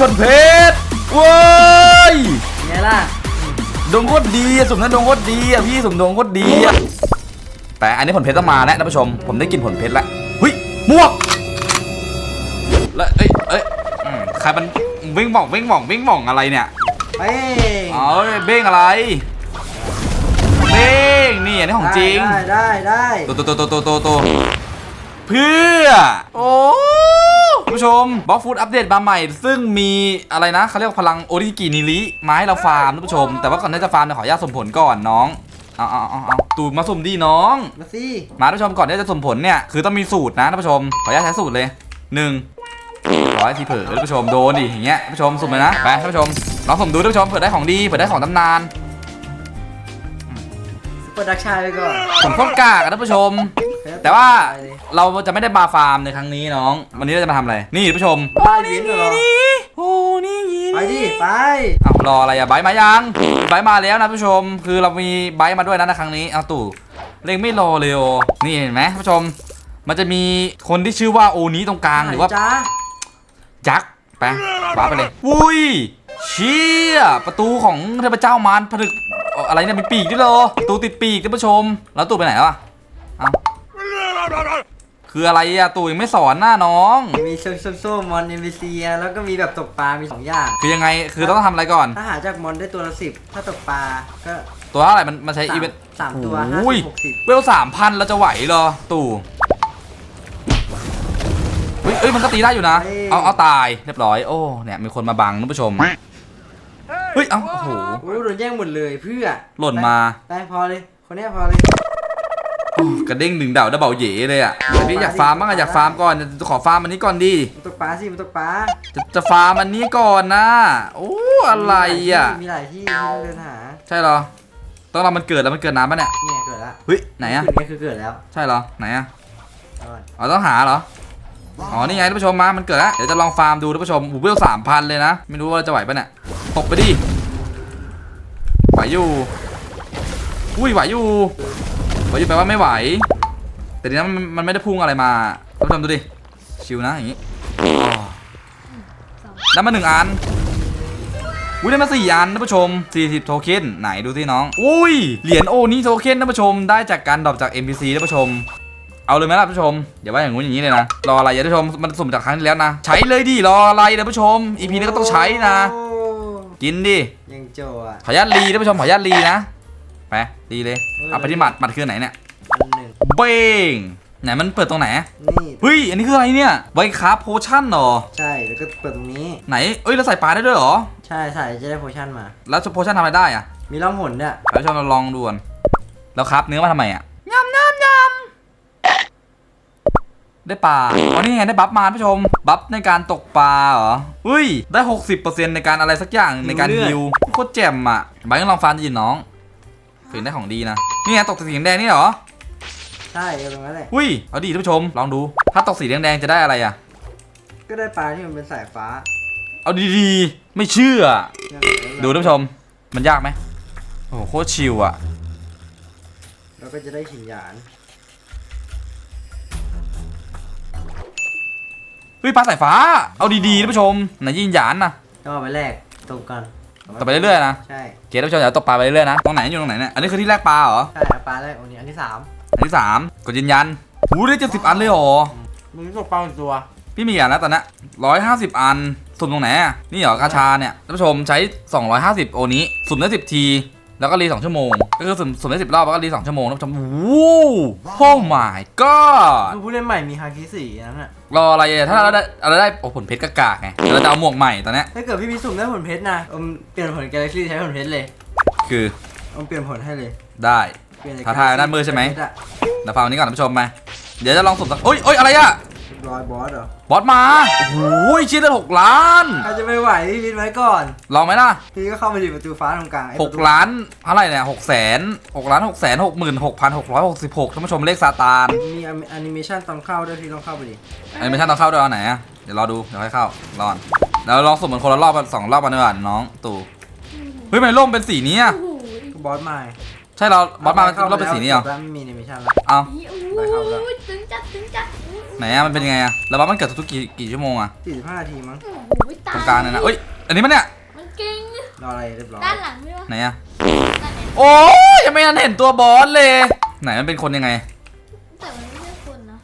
ผลเพชรเว้ยไงล่ะดวงโคตรดีอะสุ่มนั้นดวงโคตรดีอะพี่สุ่มดวงโคตรดีอะแต่อันนี้ผลเพชรต้องมาแล้วท่านผู้ชม ผมได้กินผลเพชรแล้วหุยหมวกแล้วเอ้ยเอ้ยอืมใครมันวิ่งหม่องวิ่งหม่องวิ่งหม่องอะไรเนี่ยไปอ๋อเบ้งอะไรเบ้งนี่อันนี้ของจริงได้ได้ได้โตโตโตโตโตโตโตเพื่อโอ้ คุณผู้ชมบล็อกฟูดอัปเดตมาใหม่ ซึ่งมีอะไรนะเขาเรียกว่าพลังโอริกินิริมาให้เราฟาร์มท่านผู้ชม แต่ว่าก่อนที่จะฟาร์มเนี่ยขออนุญาตสมผลก่อนน้องเอาเอาเอาเอาตูดมาสุ่มดีน้อง มาสิมาท่านผู้ชมก่อนที่จะสุ่มผลเนี่ยคือต้องมีสูตรนะท่านผู้ชมขออนุญาตใช้สูตรเลยหนึ่งร้อยทีเผลอท่านผู้ชมโดนดิอย่างเงี้ยท่านผู้ชมสุ่มเลยนะไปท่านผู้ชมลองสุ่มดูท่านผู้ชมเผื่อได้ของดีเผื่อได้ของตำนานซุปเปอร์ดักชายไปก่อนผมโคตรกากอะท่านผู้ชม แต่ว่าเราจะไม่ได้มาฟาร์มในครั้งนี้น้อง วันนี้เราจะมาทำอะไร นี่ท่านผู้ชมบ้านเวียนเหรอโอ้นี่ยีไปดิไปเอารออะไรอะไบร์ทมายังไบร์ทมาแล้วนะท่านผู้ชม คือเรามีไบร์ทมาด้วยนะในครั้งนี้เอาตู่เร่งไม่รอเลยโอนี่เห็นไหมท่านผู้ชม มันจะมีคนที่ชื่อว่าโอนี้ตรงกลางหรือว่าจ้ายักษ์ไปขวาไปเลยอุ้ยเชี่ยประตูของเทพเจ้ามารผลึกเอ่ออะไรเนี่ยมีปีกด้วยเหรอประตูติดปีกท่านผู้ชม แล้วตู่ไปไหนแล้วอะเอ้า คืออะไรอะตู่ยังไม่สอนหน้าน้อง มีโซโซโซมอนเอเมซีแล้วก็มีแบบตกปลา มีสองอย่าง คือยังไงคือต้องทำอะไรก่อน ถ้าหาจากมอนได้ตัวละสิบถ้าตกปลา ก็ตัวเท่าไหร่มันมันใช้สามอีเวนต์สามตัวห้าโอ้ยสิบหกสิบเวลสามพันเราจะไหวเหรอตู่เฮ้ยเอ้ยมันก็ตีได้อยู่นะ เอาเอาตายเรียบร้อยโอ้เนี่ยมีคนมาบังท่านผู้ชมเฮ้ยเอ้าโอ้โห โอ้ยโดนแย่งหมดเลยเพื่อหล่นมา ไปพอเลย คนเนี้ยพอเลย กระเด้งดึงเดาดับเบิลเย่เลยอะแต่พี่อยากฟาร์มบ้างอะอยากฟาร์มก่อนจะขอฟาร์มอันนี้ก่อนดิมันตกปลาสิมันตกปลาจะจะฟาร์มอันนี้ก่อนนะโอ้อะไรอะมีหลายที่มีหลายที่ที่ต้องเดินหาใช่เหรอต้องเรามันเกิดแล้วมันเกิดน้ำปะเนี่ยเนี่ยเกิดละเฮ้ยไหนอะขึ้นเนี่ยคือเกิดแล้วใช่เหรอไหนอะเอาก่อนอ๋อต้องหาเหรออ๋อนี่ไงท่านผู้ชมมามันเกิดแล้วเดี๋ยวจะลองฟาร์มดูท่านผู้ชมหูเวลสามพันเลยนะไม่รู้ว่าจะไหวปะเนี่ยตกไปดิไหวอยู่อุ้ยไหวอยู่ไห วอยู่แปลว่าไม่ไหว แต่ทีนี้มันมันไม่ได้พุ่งอะไรมาท่านผู้ชมดูดิ ชิวนะอย่างงี้อ๋อได้มาหนึ่งอันอุ้ยได้มาสี่อันท่านผู้ชม 40 โทเค็นไหนดูสิน้อง อุ้ย เหรียญโอนี่โทเค็นท่านผู้ชม ได้จากการดรอปจาก NPC ท่านผู้ชม เอาเลยไหมล่ะท่านผู้ชมอย่าว่าอย่างงู้นอย่างนี้เลยนะ รออะไรอย่าท่านผู้ชม มันสุ่มจากครั้งที่แล้วนะ ใช้เลยดิ รออะไรท่านผู้ชม EP นี้ก็ต้องใช้นะโอ้กินดิ ยังโจอะขออนุญาตรีท่านผู้ชมขออนุญาตรีนะ ไปรีเลย เอาไปที่หมัดหมัดคือไหนเนี่ยอันหนึ่งเบ้งไหนมันเปิดตรงไหนนี่เฮ้ยอันนี้คืออะไรเนี่ยไวคราฟโพชั่นเหรอ ใช่แล้วก็เปิดตรงนี้ไหนเอ้ยเราใส่ปลาได้ด้วยเหรอ ใช่ใส่จะได้โพชั่นมา แล้วโพชั่นทำอะไรได้อะมีล่องหนเนี่ยท่านผู้ชมเราลองดูก่อนแล้วครับเนื้อมาทำไมอะยำยำยำได้ปลาอ๋อนี่ไงได้บัฟมาท่านผู้ชม บัฟในการตกปลาเหรออุ้ยได้ 60%ในการอะไรสักอย่างในการฮิวโคตรแจ่มอะใบต้องลองฟันยินน้อง ฝืนได้ของดีนะ นี่ไงตกสีแดงๆนี่เหรอ ใช่เอาตรงนั้นแหละ อุ้ย เอาดีท่านผู้ชม ลองดู ถ้าตกสีแดงๆจะได้อะไรอะ ก็ได้ปลาที่มันเป็นสายฟ้าเอาดีๆ ไม่เชื่อเนี่ยดูท่านผู้ชม มันยากไหมโอ้โหโคตรชิลอะเราก็จะได้หินหยาน เฮ้ยปลาสายฟ้า เอาดีๆท่านผู้ชมไหนยินหยานนะต้องเอาไปแลกตกก่อน ต่อไปเรื่อยๆนะใช่เกท่านผู้ชมเดี๋ยวตกปลาไปเรื่อยๆนะตรงไหนอยู่ตรงไหนเนี่ยอันนี้คือที่แรกปลาเหรอใช่เอาปลาแรกอันนี้อันที่สามอันที่สามกดยืนยันหูได้เจ็ดสิบอันเลยเหรอมึงตกปลาเป็นตัว พี่มีอย่างแล้วตอนนี้ร้อยห้าสิบอันสุ่มตรงไหนอะนี่เหรอกาชาเนี่ยท่านผู้ชมใช้ 250 โอนี้สุ่มได้ 10 ที แล้วก็รี2ชั่วโมง ก็คือสุ่มสุ่มได้10รอบแล้วก็รี2ชั่วโมงท่านผู้ชมวู้โอ้ my god คือผู้เล่นใหม่มีฮาคิสีนั่นน่ะ รออะไรอะถ้าเราได้เราได้โอ้ผลเพชรกากๆไงเดี๋ยวเราจะเอาหมวกใหม่ตอนเนี้ยถ้าเกิดพี่มีสุ่มได้ผลเพชรนะอมเปลี่ยนผลกาแล็กซี่ใช้ผลเพชรเลยคืออมเปลี่ยนผลให้เลยได้ เปลี่ยนจก ท้าทายด้านมือใช่ไหมเพชรอะ เดี๋ยวฟังอันนี้ก่อนท่านผู้ชมมาเดี๋ยวจะลองสุ่มสักโอ้ยโอ้ยอะไรอะเรียบร้อยบอสเหรอบอสมาโอ้ยชิ้นละหกล้านใครจะไม่ไหวพี่วินไว้ก่อนลองไหมล่ะพี่ก็เข้ามาดิประตูฟ้าตรงกลางไอ้หปกระตูล้านเท่าไหร่เนี่ยหกแสนหกล้านหกแสนหกหมื่นหกพันหกร้อยหกสิบหกท่านผู้ชมเลขซาตานมีแอนิเมชันตอนเข้าด้วยพี่ต้องเข้าไปดิอันนี้ไม่ใช่ต้องเข้าด้วยเอาไหนอะเดี๋ยวรอดูเดี๋ยวให้เข้ารอนแล้วลองสุ่มเหมือนคนละรอบกันสองรอบกันดีกว่าน้องตู่เฮ้ยทำไมร่มเป็นสีนี้อะโอ้โหก็บอสใหม่ใช่เราบอสมาร่มเป็นสีนี้เหรอ แล้วไม่มีแอนิเมชันละ เอา นี่โอ้โหตึงจัดตึงจัด ไหนอะมันเป็นยังไงอะแล้วบอสมันเกิดทุกๆกี่กี่ชั่วโมงอะ45นาทีมั้งโอ้โหตายกลางเนี่ยนะเอ้ยอันนี้มันเนี่ยมันเก่งรออะไรเรียบร้อยด้านหลังไม่รู้ไหนอะด้านไหนโอ้ยยังไม่ทันเห็นตัวบอสเลย ไหนมันเป็นคนยังไงแต่มันไม่ใช่คนนะ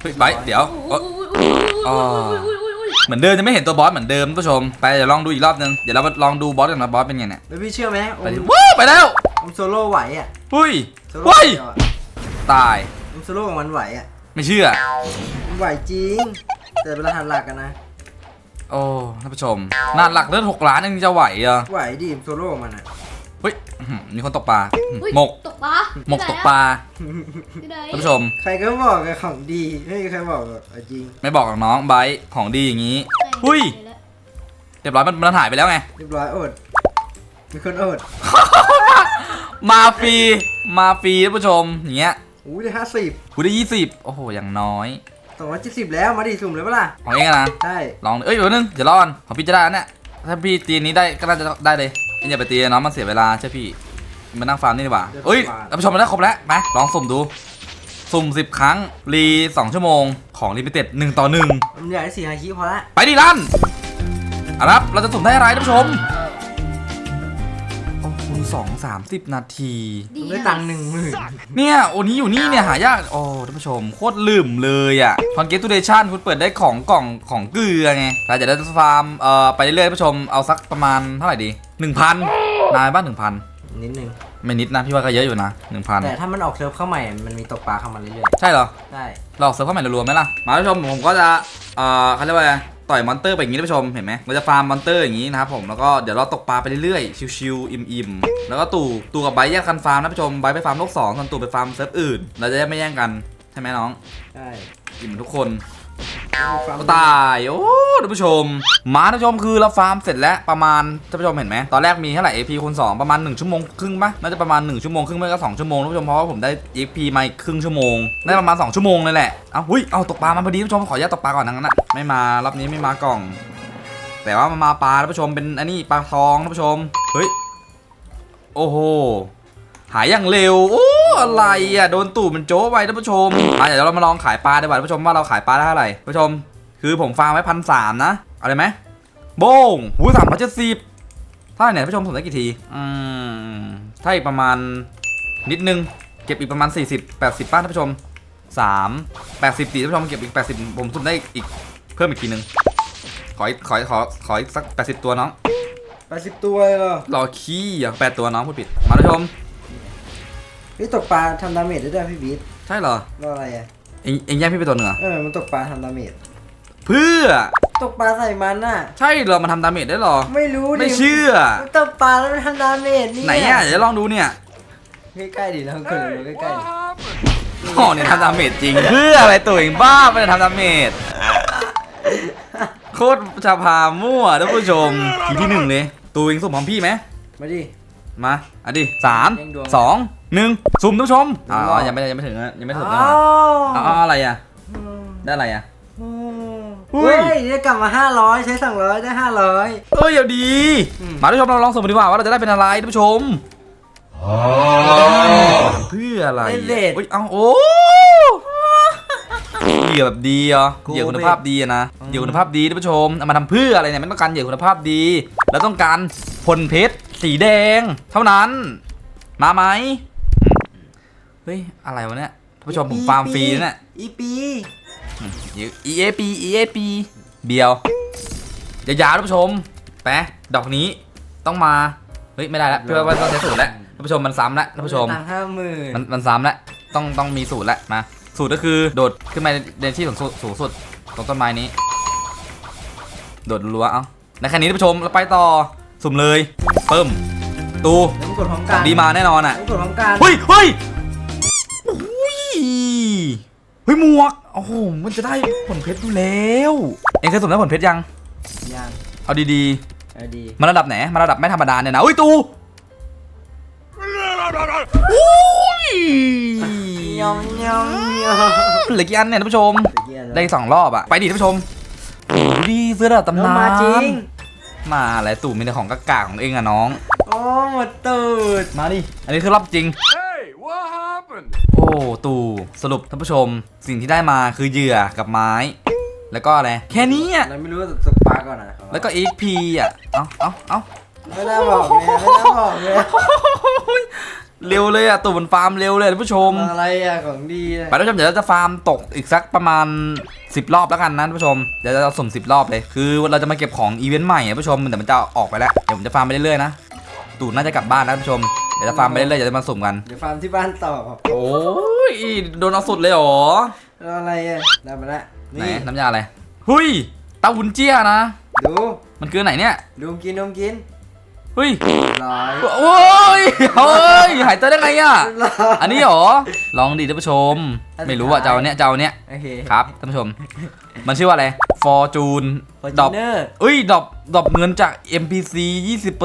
เฮ้ยไบร์ทเดี๋ยวเอ้ยอุ้ยอุ้ยอุ้ยอุ้ยอุ้ยอุ้ยอุ้ยเหมือนเดิมจะไม่เห็นตัวบอสเหมือนเดิมท่านผู้ชมไปเดี๋ยวลองดูอีกรอบนึงเดี๋ยวเรามาลองดูบอสกันนะบอสเป็นไงเนี่ยแล้วพี่เชื่อไหมอไปมดิว้าวไปแล้วอมโซโล่ไหวอะหุ้ยโซโล่เฮ้ยเดียวอะตายอมโซโล่ของมันไหวอะ ไม่เชื่อมันไหวจริง แต่เป็นรหัสหลักกันนะ โอ้ท่านผู้ชมหน้าหลักเลือดหกล้านยังจะไหวเหรอไหวดิอมโซโล่ของมันอะเฮ้ยอื้อหือมีคนตกปลาอุ้ยหมกตกปลาหมกตกปลาที่ไหนท่านผู้ชม ใครก็บอกกับของดีไม่มีใครบอกกับเอาจริงไม่บอกกับน้องไบร์ทของดีอย่างนี้ไหนอุ้ยไหนแล้วเรียบร้อยมันมันหายไปแล้วไง เรียบร้อยอด มีคนอดมาฟรีมาฟรีท่านผู้ชมอย่างเงี้ย อู้ได้ห้าสิบกูได้ยี่สิบโอ้โห อย่างน้อยสองร้อยเจ็ดสิบแล้วมาดิสุ่มเลยปะล่ะของเองอะนะใช่ลอง เอ้ยเดี๋ยวนึงเดี๋ยวรอก่อนของพี่จะได้อันเนี่ยถ้าพี่ตีอันนี้ได้ก็น่าจะได้เลยเอ็งอย่าไปตีน้องมันเสียเวลาใช่พี่มานั่งฟาร์มนี่ดีกว่าเอ้ยท่านผู้ชมมาได้ครบแล้วไปลองสุ่มดู สุ่มสิบครั้ง รีสองชั่วโมง ของลิมิเต็ดหนึ่งต่อหนึ่งมันอยากได้สี่ฮาคิพอละ ไปดิลั่นเอาละครับเราจะสุ่มได้อะไรท่านผู้ชมโอ้คุณ สองสามสิบนาทีดีมันได้นะตังค์หนึ่งหมื่นเนี่ยโอ้นี้อยู่นี่เนี่ยหายากโอ้ท่านผู้ชมโคตรลืมเลยอะคอนเกตูเดชันคุณเปิดได้ของกล่องของเกลือไงเราจะได้ฟาร์มเอ่อไปเรื่อยๆท่านผู้ชมเอาสักประมาณเท่าไหร่ดีหนึ่งพันนายบ้านหนึ่งพันนิดนึงไม่นิดนะพี่ว่าก็เยอะอยู่นะหนึ่งพันแต่ถ้ามันออกเซิร์ฟเข้าใหม่มันมีตกปลาเข้ามาเรื่อยใช่เหรอๆได้เราออกเซิร์ฟเข้าใหม่รวมๆไหมล่ะมาท่านผู้ชมผมก็จะเอ่อเขาเรียกว่าอะไร ต่อยมอนเตอร์ไปอย่างนี้ท่านผู้ชมเห็นไหมเราจะฟาร์มมอนเตอร์อย่างนี้นะครับผมแล้วก็เดี๋ยวเราตกปลาไปเรื่อยๆชิวๆอิ่มๆแล้วก็ตู่ตู่กับไบร์ทแยกกันฟาร์มนะท่านผู้ชมไบร์ทไปฟาร์มโลกสองส่วนตู่ไปฟาร์มเซิร์ฟอื่น เราจะได้ไม่แย่งกันใช่ไหมน้องได้อิ่มทุกคนฟาร์มก็ ตาย โอ้ท่านผู้ชม มาท่านผู้ชมคือเราฟาร์มเสร็จแล้วประมาณท่านผู้ชมเห็นไหมตอนแรกมีเท่าไหร่ AP คูณ2ประมาณ 1 ชั่วโมงครึ่งปะน่าจะประมาณ 1 ชั่วโมงครึ่งไม่ก็ 2 ชั่วโมงท่านผู้ชมเพราะว่าผมได้ AP มาอีกครึ่งชั่วโมงได้ประมาณ 2 ชั่วโมงเลยแหละเอาหุ้ยเอาตกปลามาพอดีท่านผู้ชมขออนุญาตตกปลาก่อนนะงั้นนะไม่มารอบนี้ไม่มากล่อง แต่ว่ามันมาปลาท่านผู้ชมเป็นอันนี้ปลาทองท่านผู้ชมเฮ้ยโอ้โห หายอย่างเร็ว โอ้อะไรอะ โดนตูดมันโจ้ไปท่านผู้ชมมาเดี๋ยวเรามาลองขายปลาดีกว่าท่านผู้ชมว่าเราขายปลาได้เท่าไหร่ท่านผู้ชม คือผมฟาร์มไว้พันสามนะเอะไรไหมโบ้งหูสามพันเจ็ดสิบเท่าไหร่เนี่ยท่านผู้ชมผมได้กี่ทีอืมถ้าอีกประมาณนิดนึงเก็บอีกประมาณ 40 80ป้าท่านผู้ชม 3 80ตีท่านผู้ชมเก็บอีก 80 ผมสุ่มได้อีกเพิ่มอีกทีนึง ขออีกขอขอขออีกสัก 80 ตัวน้องแปดสิบตัวเลยเหรอรอขี้อะแปดตัวน้องพูดผิด มาท่านผู้ชม พี่ตกปลาทำดาเมจได้ด้วยพี่บีทใช่เหรอรออะไรอะ เอ็งเอ็งแย่งพี่ไปตัวหนึ่งเหรอเออ มันตกปลาทำดาเมจ เพื่อ ตกปลาใส่มันน่ะ ใช่เหรอมันทำดาเมจได้เหรอ ไม่รู้ดิไม่เชื่อ มันตกปลาแล้วมันทำดาเมจนี่ไหนอะเดี๋ยวลองดูเนี่ยใกล้ๆดิแล้วกดดูใกล้อ๋อเนี่ยทำดาเมจจริง เพื่ออะไรตัวเองบ้าไปทำดาเมจโคตรชาพามั่วท่านผู้ชมทีที่หนึ่งเลยตัวเองสุ่มพร้อมพี่ไหมๆมาดิ มาอะดิสามเร่งดวง สองหนึ่งสุ่มท่านผู้ชมอ๋อรอบยังไม่ได้ยังไม่ถึงนะยังไม่ถึงอ้านะวอ๋ออะไรอะได้อะไรอะอุ้เฮ้ยยได้กลับมา 500 ใช้ 200 ได้ 500 เอ้ยอย่าดี อืม มาท่านผู้ชมเราลองสุ่มกันดีกว่าว่าเราจะได้เป็นอะไรท่านผู้ชมเพื่ออะไรได้อะเลทอุ้ยเอาโอ้เหยื่อแบบดีเหรอกูเหยื่อคุณภาพดีอะนะเหยื่อคุณภาพดีท่านผู้ชมเอามาทำเพื่ออะไรเนี่ยไม่ต้องการเหยื่อคุณภาพดี แล้วต้องการพลเพชร สีแดง เท่านั้น มาไหมเฮ้ย อะไรวะเนี่ยท่านผู้ชมผมฟาร์มฟรีนะเนี่ยอีปี EAP EAP เบียวอยาวๆท่านผู้ชมแปะดอกนี้ต้องมา เฮ้ย ไม่ได้แล้วเพื่อว่าต้องใช้สูตรแล้วท่านผู้ชมมันซ้ำแล้วท่านผู้ชมตังห้าหมื่นมันมันซ้ำแล้วต้องต้องมีสูตรแล้วมาสูตรก็คือโดดขึ้นมาในที่สูงสุดสูงสุดตรงต้นไม้นี้ โดดรัวๆเอาในแค่นี้ท่านผู้ชมเราไปต่อสุ่มเลย เพิ่มตูแล้วมึงกดพร้อมขกัอนงดีมาแน่นอนอะ แล้วมึงกดพร้อมกันเฮ้ยเฮ้ยอุ้ยเฮ้ยหมวก โอ้โห มันจะได้ผลเพชรอยู่แล้ว เองเคยสุ่มได้ผลเพชรยัง ยังเอาดีเออดีๆมาระดับไหนมาระดับไม่ธรรมดาเนี่ยนะอุ้ยตูอุ้ยยองยองยองเหลือกี่อันเนี่ยท่านผู้ชมเหี้ยแล้วได้สองรอบอะไปดิท่านผู้ชมโอ้โหดีเสื้อระดับตำแล้วนานมาจริง มาอะไรตู่มีแต่ของกากาของเองอะน้องโอ้หมดตูดมาดิ อันนี้คือรอบจริง Hey, what happened? โอ้ตู่สรุปท่านผู้ชม สิ่งที่ได้มาคือเหยื่อกับไม้ แล้วก็อะไร แค่นี้อะเราไม่รู้ว่าตกปลาก่อนนะขอแล้วก็ XP อะเอาเอาเอาไม่น่าบอกเลยไม่น่าบอกเลย เร็วเลยอะตัวมันฟาร์มเร็วเลยท่านผู้ชม อะไรอะของดีอะไปท่านผู้ชมเดี๋ยวเราจะฟาร์มตกอีกสักประมาณ 10 รอบแล้วกันนะท่านผู้ชมเดี๋ยวเราสุ่ม10 รอบเลย คือเราจะมาเก็บของอีเวนต์ใหม่ท่านผู้ชมแต่มันจะออกไปแล้วเดี๋ยวผมจะฟาร์มไปเรื่อยๆนะตูนน่าจะกลับบ้านนะท่านผู้ชมเดี๋ยวจะฟาร์มไปเรื่อยๆเดี๋ยวจะมาสุ่มกันเดี๋ยวฟาร์มที่บ้านต่อโอ้ยโดนเอาสุดเลยเหรอแล้วอะไรอะได้มาละไหนนี่น้ำยาอะไรหุยเต้าหุนเจี้ยนะดูมันคือไหนเนี่ยดูกินนมกิน เฮ้ยร้อยโอ้ยเฮ้ยหายตัวได้ไงอะร้อยอันนี้เหรอลองดิท่านผู้ชม ไม่รู้อะเจ้าเนี้ยเจ้าเนี้ยโอเคครับท่านผู้ชม มันชื่อว่าอะไร Fortune ฟอร์ดจูอกเนอร์เอ้ยดอกดอกเงินจาก MPC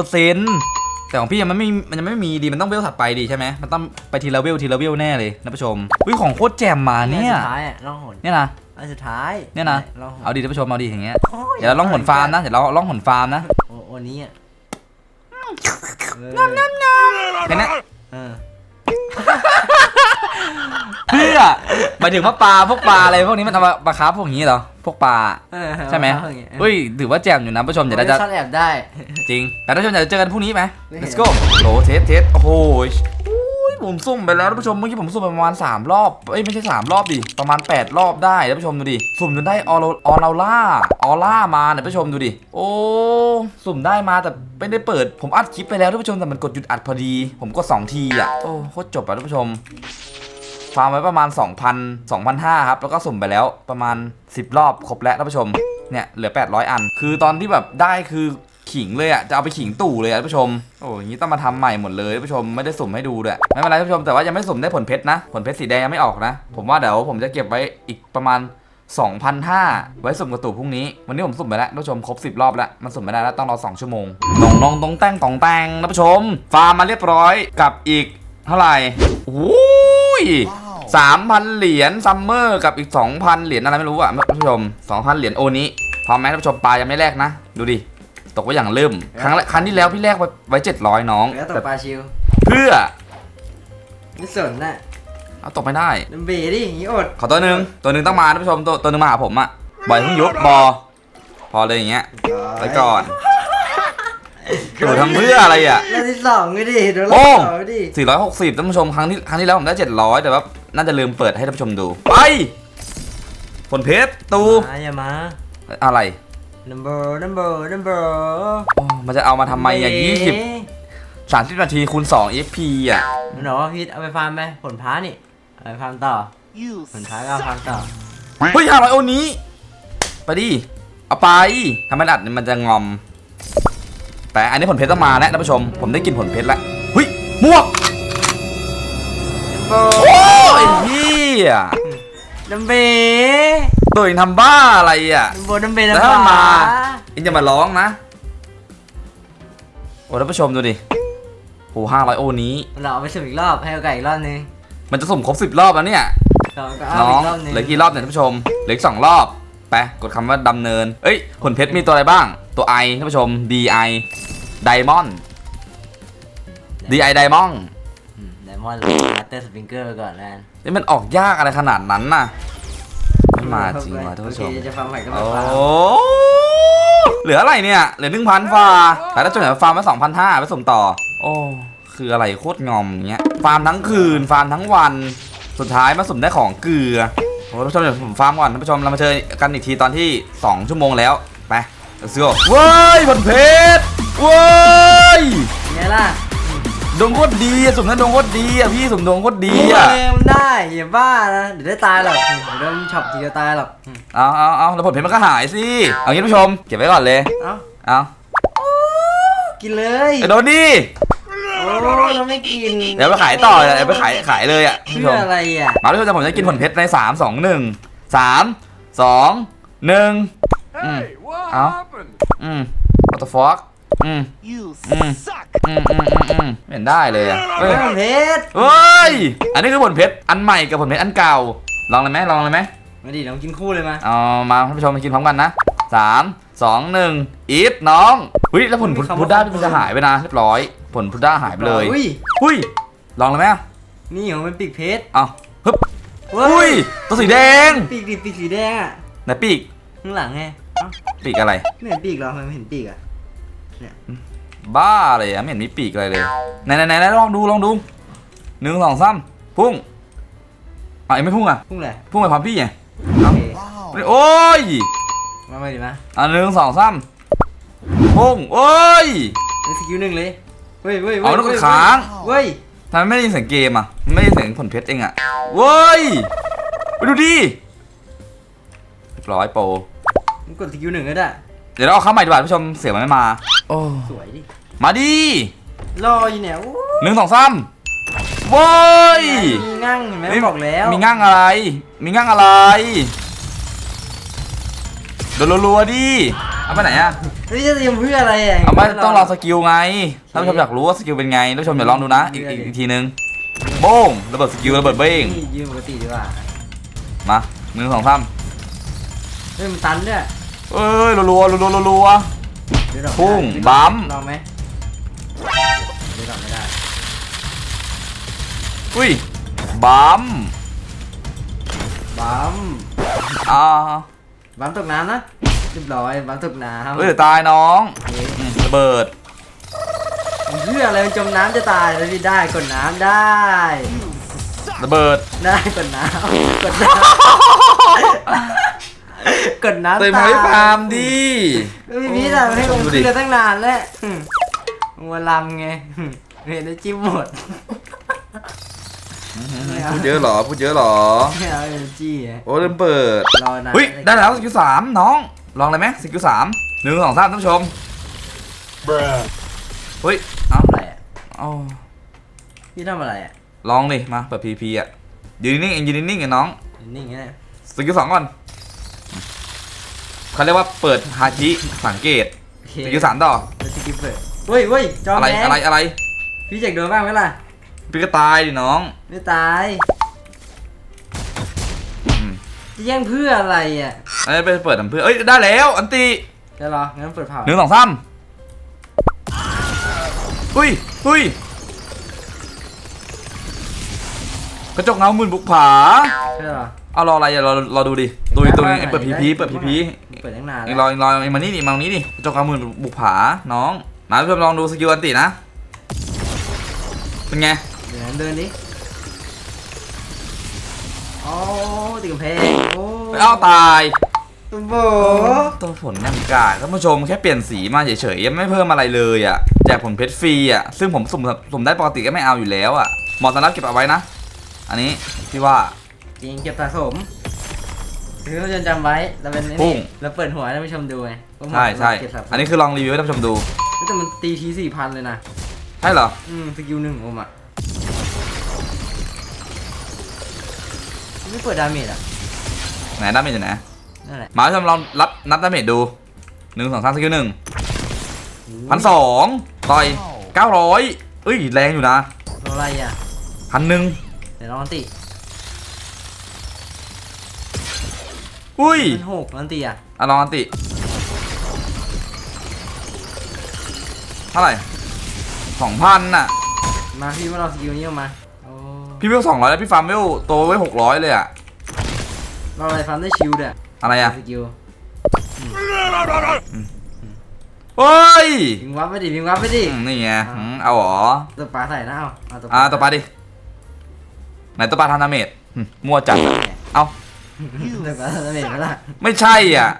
20%แต่ของพี่ยังมันไม่มันยังไม่มีดีมันต้องเวลถัดไปดีใช่ไหมมันต้องไปทีละเวลทีละเวลแน่เลยท่านผู้ชมอุ้ยของโคตรแจ่มมาเนี่ยสุดท้ายอะล่องหนเนี่ยนะอันสุดท้ายเนี่ยนะล่องหนเอาดิท่านผู้ชมเอาดิอย่างเงี้ยโอ้เดี๋ยวเราล่องหนฟาร์มนะเดี๋ยวเราล่องหนฟาร์มนะโอ้โอ้นี้ อะแค่นั้นเออเพื่อหมายถึงว่าปลาพวกปลาอะไรพวกนี้มันเอามาปลาคาร์ฟพวกนี้เหรอพวกปลาเออใช่ไหมเอาอย่างงี้เฮ้ยถือว่าแจ่มอยู่นะผู้ชมเดี๋ยวเราจะ ซ่อนแอบได้ จริงแต่ท่านผู้ชมอยากจะเจอกันพรุ่งนี้ไหม ไม่เห็น let's go โหลเทสเทสโอ้โห ผมซุ่มไปแล้วท่านผู้ชมเมื่อกี้ผมซุ่มไปประมาณ 3 รอบเอ้ยไม่ใช่ 3 รอบดิประมาณ 8 รอบได้ท่านผู้ชมดูดิสุ่มจนได้ออโออราล่าออร่ามาเนี่ยท่านผู้ชมดูดิโอ้สุ่มได้มาแต่ไม่ได้เปิด ผมอัดคลิปไปแล้วท่านผู้ชมแต่มันกดหยุดอัดพอดี ผมกด2ทีอะโอ้โคตรจบอะท่านผู้ชมฟาร์มไว้ประมาณ 2,000 2,500ครับแล้วก็สุ่มไปแล้วประมาณ 10 รอบครบแล้วท่านผู้ชมเนี่ยเหลือ 800 อัน คือตอนที่แบบได้คือ ขิงเลยอะจะเอาไปขิงตู่เลยอะท่านผู้ชมโอ้ยงนี้ต้องมาทำใหม่หมดเลยท่านผู้ชมไม่ได้สุ่มให้ดูด้วยไม่เป็นไรท่านผู้ชมแต่ว่ายังไม่สุ่มได้ผลเพชรนะ ผลเพชรสีแดงยังไม่ออกนะ ผมว่าเดี๋ยวผมจะเก็บไว้อีกประมาณ2,500ไว้สุ่มกระตู่พรุ่งนี้ วันนี้ผมสุ่มไปแล้วท่านผู้ชมครบ 10 รอบแล้ว มันสุ่มไม่ได้แล้วต้องรอ 2 ชั่วโมงตองนองตองแต้งตองแต่งท่านผู้ชม ฟาร์มมาเรียบร้อยกับอีกเท่าไหร่โอ้ยสามพันเหรียญซัมเมอร์กับอีกสองพันเหรียญอะไรไม่รู้อะท่านผู้ชมสองพันเหรียญโอนี้พร้อมไหมท่านผู้ชมปลายังไม่แลกนะ ดูดิ ตกไว้อย่างเริ่ม ครั้งแรกครั้งที่แล้วพี่แลกไว้ไว้เจ็ดร้อยน้อง แล้วตแต่กปลาชิวเพื่อไม่สนน่ะเอาตกไม่ได้น้ำเบดิอย่างงี้อดขอตัวหนึ่งตัวหนึ่งต้องมาท่านผู้ชมตัวตัวหนึ่งมาหาผมอะบ่อยเพิ่งยุบบอพอเลยอย่างเงี้ยไปก่อนโดดทำเพื่ออะไรอะแล้วที่สองก็ดิโดนโอ้รอบสองก็ดิ460ท่านผู้ชมครั้งที่ครั้งที่แล้วผมได้700แต่ว่าน่าจะลืมเปิดให้ท่านผู้ชมดู ไปผลเพชรตูมาอย่ามา อะไร number number number โอ้มันจะเอามาทำไมอะยี่สิบสามสิบนาทีคูณสอง FP อะมันบอกว่าพีทเอาไปฟาร์มไปผลพ้านี่เอาไปฟาร์มต่อผลพ้าก็เอาฟาร์มต่อเฮ้ยห้าร้อยโอนี้ไปดิเอาไปทำไมอัดเนี่ยมันจะงอม แต่อันนี้ผลเพชรต้องมาแล้วท่านผู้ชม ผมได้กินผลเพชรแล้วเฮ้ยหมวก number โอ้ยเฮีย number ตัวเองทำบ้าอะไรอะ number number แล้วถ้ามันมาเองจะมาร้องนะ โอ้ท่านผู้ชมดูดิโหห้าร้อยโอนี้ เราเอาไปสุ่มอีกรอบให้โอกาสอีกรอบนึงมันจะสุ่มครบสิบรอบแล้วเนี่ย เราก็เอาน้ออีงกรอบนึงเหลือกี่รอบเนี่ยท่านผู้ชม เหลืออีกสองรอบ ไป กดคำว่าดำเนิน เอ้ยผลเพชรมีตัวอะไรบ้าง ตัว I ท่านผู้ชม DI Diamond DI Diamond ไดมอนด์ลัตเตอร์สปริงเกอร์ไปก่อนแล้วกันนี่มันออกยากอะไรขนาดนั้นน่ะไม่มาจริงว่ะท่านผู้ชม โอเคจะฟาร์มใหม่ก็โอ้มาฟาร์มเหลืออะไรเนี่ย เหลือหนึ่งพันฟาแต่ถ้าจนเหลือฟาร์มไว้สองพันห้าไปส่งต่อ โอ้คืออะไรโคตรงอมอย่างเงี้ย ฟาร์มทั้งคืน ฟาร์มทั้งวัน สุดท้ายมาสุ่มได้ของเกลือ โอ้ท่านผู้ชมเดี๋ยวผมฟาร์มก่อนท่านผู้ชมเรามาเจอกันอีกทีตอนที่ 2 ชั่วโมงแล้ว ไป let's go เว้ยผลเพชรเว้ย ไงล่ะ ดวงโคตรดีอะสุ่มนั้นดวงโคตรดีอะพี่สุ่มดวงโคตรดีโอ้อะยมันได้อย่าบ้านะเดี๋ยวได้ตายหรอกเดี๋ยวโดนช็อปทีเดียวตายหรอกเอาเอาเอาแล้วผลเพชรมันก็หายสิเอางี้ท่านผู้ชมเก็บไว้ก่อนเลยเอ้าเอากินเลยไอ้โดนดิโอ้เราไม่กินเดี๋ยวไปขายต่อเดี๋ยวไปขายขายเลยอะท่านผู้ชเพื่อมอะไรอะมาทุกคนจะผมจะกินผลเพชรในสามสองหนึ่งสามสองหนึ่ง Hey, what Ow. happened? อืม what the fuck อืม You Mm. suck. อืมอืมอืมอืมไม่เห็นได้เลยอะเฮ้ยเพชรเฮ้ย อันนี้คือผลเพชรอันใหม่กับผลเพชรอันเก่า ลองเลยไหมลองเลยไหมมาดิน้องกินคู่เลยมาเอามาท่านผู้ชมมากินพร้อมกันนะสามสองหนึ่งอีทน้องหุ้ยแล้วผลพุพุดด้ามันจะหายไปนะเรียบร้อย ผลพุดด้าหายไปเลยอุ้ยหุ้ยลองเลยไหมอะนี่ของมันปีกเพชรเอาฮึบเว้อุ้ยตัวสีแดงปีกดิปีกสีแดงอะไหนปีกข้างหลังไงปีกอะไรไม่เห็นปีกเหรอทำไมไม่เห็นปีกอะ บ้าเลยอะไม่เห็นมีปีกอะไรเลยไหนไหนไหนไหนลองดูลองดูหนึ่งสองสามพุ่งอะยังไม่พุ่งอะพุ่งเลยพุ่งไปพร้อมพี่ไงโอเคโอ้ยมาไปดิมาอะหนึ่งสองสามพุ่งโอ้ยเล่นสกิลหนึ่งเลยเว้ยเว้ยเอาเว้ยแล้วก็เว้ยค้างเว้ยทำไมไม่ได้ยินเสียงเกมอะไม่ได้ยินเสียงผลเพชรเองอะเว้ยไปดูดิเรียบร้อยโปรมึงกดสกิลหนึ่งก็ได้ เดี๋ยวเราเอาเข้าใหม่ดีกว่าท่านผู้ชมเสียงมันไม่มา โอ้ สวยดิมาดิรออยู่เนี่ยโอ้หนึ่งสองสามเว้ยมีงั่งเห็นไหมนี่บอกแล้วมีง่างอะไร มีง่างอะไรโดนรัวๆดิเอาไปไหนอะเฮ้ยจะเตรียมเพื่ออะไรอะเอาไปต้องลองสกิลไงท่านผู้ชมอยากรู้ว่าสกิลเป็นไงท่านผู้ชมเดี๋ยวลองดูนะอีกอีกอีกทีนึงโบ้งระเบิดสกิลระเบิดเบ้งนี่ยืนปกติดีกว่ามาหนึ่งสองสามเฮ้ยมันตันด้วย เอ้ยรัวๆรัวๆรัว เดี๋ยวดอกพุ่งไม่ได้บั๊ม ลองไหมเดี๋ยวดอกไม่ได้ๆอุ้ยบัมบัมอ่าบัมตกน้ำนะเรียบร้อยบัมตกน้ำเฮ้ยเดี๋ยวตายน้องโอเคอืมระเบิดมันเพื่ออะไรมันจมน้ำจะตายแล้วพี่ได้กดน้ำได้ ระเบิด ได้กดน้ำกดน้ำ กดน้ำเต็มตาให้ยฟาร์มดิเฮ้ยพี่แต่ให้ผมดูดิขึ้นกันตั้งนานแล้วมัวลำไงเห็นได้จิ้มหมดพูดเยอะเหรอพูดเยอะเหรอไม่เอาเอจี้อะโอ้เริ่มเปิดรอนานเฮ้ยได้แล้วสกิลสามน้องลองเลยไหมสกิลสามหนึ่งสองสามท่านผู้ชม Bruh. เฮ้ยเอาทำอะไรอะเอาพี่ทำอะไรอะลองดิมาเปิดพีพีอะยืนนิ่งๆเองยืนนิ่งๆไงน้องนิ่งๆนะสกิลสองก่อน เขาเรียกว่าเปิดฮาคิสังเกตโอเคสกิลสามต่อแล้วสกิปเปิดเฮ้ยเฮ้ยจอมอะไรแดงอะไรอะไรพี่แจกโดนบ้างไหมล่ะพี่ก็ตายดิน้องไม่ตายอืมจะแย่งเพื่ออะไรอะเอ้ยไปเปิดทำเพื่อเอ้ยได้แล้ว อันตีจะรองั้นเปิดเผาหนึ่งสองสามอุ้ยอุ้ยกระจกเงาหมื่นบุกผาจะรอ เอารออะไรอะรอรอดูดิดูดิตัวเองเปิดพีพีเปิดพีพีเปิดตั้งนานเองแล้วรอเองรอเองมานี่ดิมาตรงนี้ดิกระจกเงาหมื่นบุกผาน้องมาเพื่อนลองดูสกิลอันตินะเป็นไงเดี๋ยวนั้นเดินดิโอ้ติดกำแพงโอ้ไปเอาตายตุ้มโบตัวผลยังกาดท่านผู้ชมแค่เปลี่ยนสีมาเฉยๆยังไม่เพิ่มอะไรเลยอะแจกผลเพชรฟรีอะซึ่งผมสุ่มสุ่มได้ปกติก็ไม่เอาอยู่แล้วอะเหมาะสำหรับเก็บเอาไว้นะ อันนี้พี่ว่า จริงเก็บสะสมคือท่านผู้ชมจำไว้เราเป็นไอ้พุ่นี่ง เราเปิดหัวให้ท่านผู้ชมดูไงว่ามันใช่ใช่เก็บสะสมอันนี้คือลองรีวิวให้ท่านผู้ชมดูแต่มันตีทีสี่พันเลยนะ ใช่เหรออืมสกิลหนึ่งโอมอะไม่เปิดดาเมจอะ ไหนดาเมจอยู่ไหนนั่นแหละมาท่านผู้ชมลองรับนับดาเมจดูหนึ่งสองสามสกิลหนึ่งพันสองต่อยเก้าร้อยเอ้ยแรงอยู่นะโลอะไรอะพันหนึ่งเดี๋ยวลองตี อุ้ยมันหกลองตีอะอะลองอันติเท่าไหร่สองพันน่ะ มาพี่มาลองสกิลนี้ออกมาโอ้พี่เวลสองร้อยแล้วพี่ฟาร์มเวลโตไว้หกร้อยเลยอะ เราอะไรฟันได้ชิลด์อะอะไรอะสกิลเฮ้ยวิงวับไปดิวิงวับไปดิ อืมนี่ไงอืมเอาเหรอ ตัวปลาใส่นะเอาเอาตัวอ่าตัวปลาดิ ไหนตัวปลาทำดาเมจหึมั่วจัดอะเอา ตัวปลาทำดาเมจไหมล่ะไม่ใช่อะ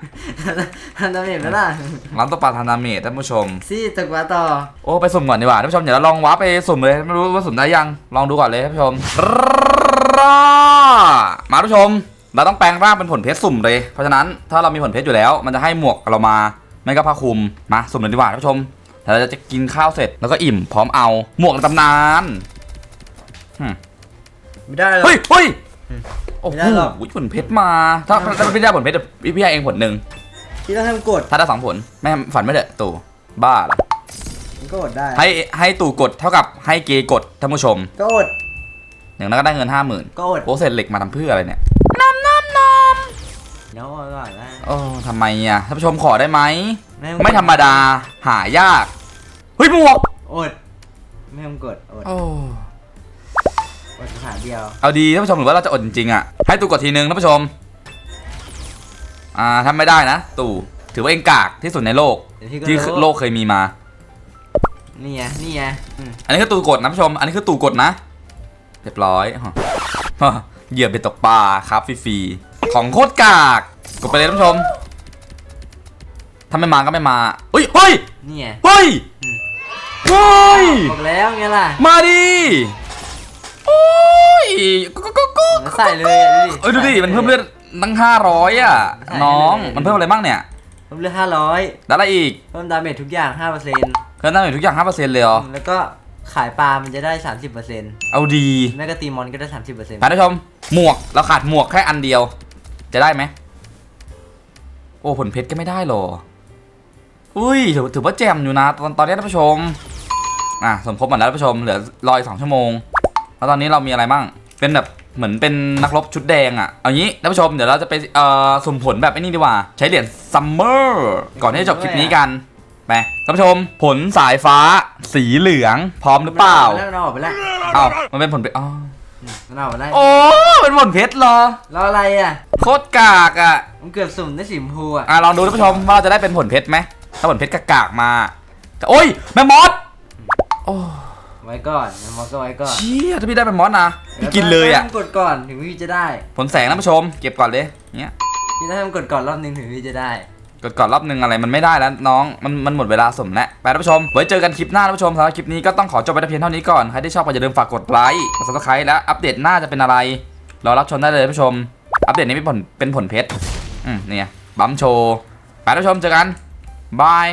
ทำดาเมจไหมล่ะร้านตัวปลาทำดาเมจท่านผู้ชม ซี่ตัวปลาต่อ โอ้ไปสุ่มก่อนดีกว่าท่านผู้ชมเดี๋ยวเราลองว้าร์ปไปสุ่มเลยไม่รู้ว่าสุ่มได้ยังลองดูก่อนเลยท่านผู้ชมมาท่านผู้ชม เราต้องแปลงร่างเป็นผลเพชรสุ่มเลย เพราะฉะนั้นถ้าเรามีผลเพชรอยู่แล้ว มันจะให้หมวกเรามาไม่ก็ผ้าคลุมมาสุ่มเลยดีกว่าท่านผู้ชมเดี๋ยวเราจะกินข้าวเสร็จแล้วก็อิ่มพร้อมเอาหมวกในตำนานไม่ได้หรอกเฮ้ยเฮ้ย อืมโอ้โหไม่ได้หรอก ผลเพชรมา ถ้าถ้าไม่ได้ผลเพชรเดี๋ยวพี่พี่ให้เองผลหนึ่งพี่ต้องให้มันกดถ้าได้สองผลแม่ฝันไม่เด้อตู่บ้าเหรอมันก็กดได้ให้ให้ตู่กดเท่ากับให้เกย์กดท่านผู้ชม ก็อดอย่างนั้นก็ได้เงินห้าหมื่นก็อดโอ้เศษเหล็กมาทำเพื่ออะไรเนี่ยเนาะเอาก่อนนะโอ้ทำไมอะท่านผู้ชมขอได้ไหมให้นไม่ธรรมดาหายากเฮ้ยหมวกอดไม่ให้มันกดอดโอ้ อดขาเดียวเอาดีท่านผู้ชมหรือว่าเราจะอดจริงๆอะให้ตู่กดทีนึงท่านผู้ชมอ่าทำไม่ได้นะ ตู่ถือว่าเองกากที่สุดในโลกเดี๋ยวพี่ก็ที่รู้โลกเคยมีมานี่ไงนี่ไงอืมอันนี้คือตูกดนะผู้ชม อันนี้คือตูกดนะเรียบร้อยฮะฮะเหยื่อเบ็ดตกปลาครับฟรีๆของโคตรกากกดไปเลยท่านผู้ชมถ้าไม่มาก็ไม่มาเฮ้ยเฮ้ยนี่ไงเฮ้ยอืมเฮ้ยบอกแล้วไงล่ะ มาดิ โอ้ยก็ก็ก็ก็มันใส่เลยอะดูดิเอ้ยดูดิ มันเพิ่มเลือดตั้งห้าร้อยอะใส่เลยน้อง มันเพิ่มอะไรบ้างเนี่ย เพิ่มเลือดห้าร้อยแล้วอะไรอีก เพิ่มดาเมจทุกอย่างห้าเปอร์เซ็นต์เพิ่มได้หมดทุกอย่างห้าเปอร์เซ็นต์เลยเหรอ แล้วก็ขายปลา มันจะได้สามสิบเปอร์เซ็นต์เอาดี แม่กตีมอนก็ได้สามสิบเปอร์เซ็นต์ท่านผู้ชม หมวก เราขาดหมวกแค่อันเดียว จะได้ไหม โอ้ ผลเพชรก็ไม่ได้หรอ อุ้ย ถือถือว่าแจ่มอยู่นะ ตอนตอนนี้ท่านผู้ชม อะ สมครบหมดแล้วท่านผู้ชม เหลือรออีกสองชั่วโมง แล้วตอนนี้เรามีอะไรบ้าง เป็นแบบเหมือนเป็นนักรบชุดแดงอะ เอางี้ท่านผู้ชมเดี๋ยวเราจะไปเอ่อสุ่มผลแบบไอ้นี่ดีกว่า ใช้เหรียญซัมเมอร์ก่อนที่จะจบคลิปนี้กัน ไปท่านผู้ชม ผลสายฟ้าสีเหลืองพร้อมหรือเปล่ามันออกไปแล้วเอ้ามันเป็นผลเพชรอ๋อมันออกไปแล้วโอ้เป็นผลเพชรเหรอแล้วอะไรอะโคตรกากอะมันเกือบสุ่มได้สีชมพูอะอะลองดูท่านผู้ชมว่าเราจะได้เป็นผลเพชรไหมถ้าผลเพชรกากๆมาแต่โอ้ยแมมมอสโอ้ ไว้ก่อนมันมอสก็ไว้ก่อนเชี่ยถ้าพี่ได้แมมมอสนะพี่กินเลยอะต้องกดก่อนถึงพี่จะได้ ผลแสงท่านผู้ชม เก็บก่อนเลยเนี้ยพี่ต้องให้มันกดก่อนรอบนึงถึงพี่จะได้กดก่อนรอบนึงอะไรมันไม่ได้แล้วน้องมันมันหมดเวลาสมแล้วไปท่านผู้ชม ไว้เจอกันคลิปหน้าท่านผู้ชมสำหรับคลิปนี้ก็ต้องขอจบไปแต่เพียงเท่านี้ก่อนใครที่ชอบก็อย่าลืมฝากกดไลค์กดซับสไครต์และอัปเดตหน้าจะเป็นอะไรรอรับชมได้เลยท่านผู้ชม อัปเดตนี้เป็นผลเป็นผลเพชรอืมเนี่ยบัมโชว์ไปท่านผู้ชมเจอกันบาย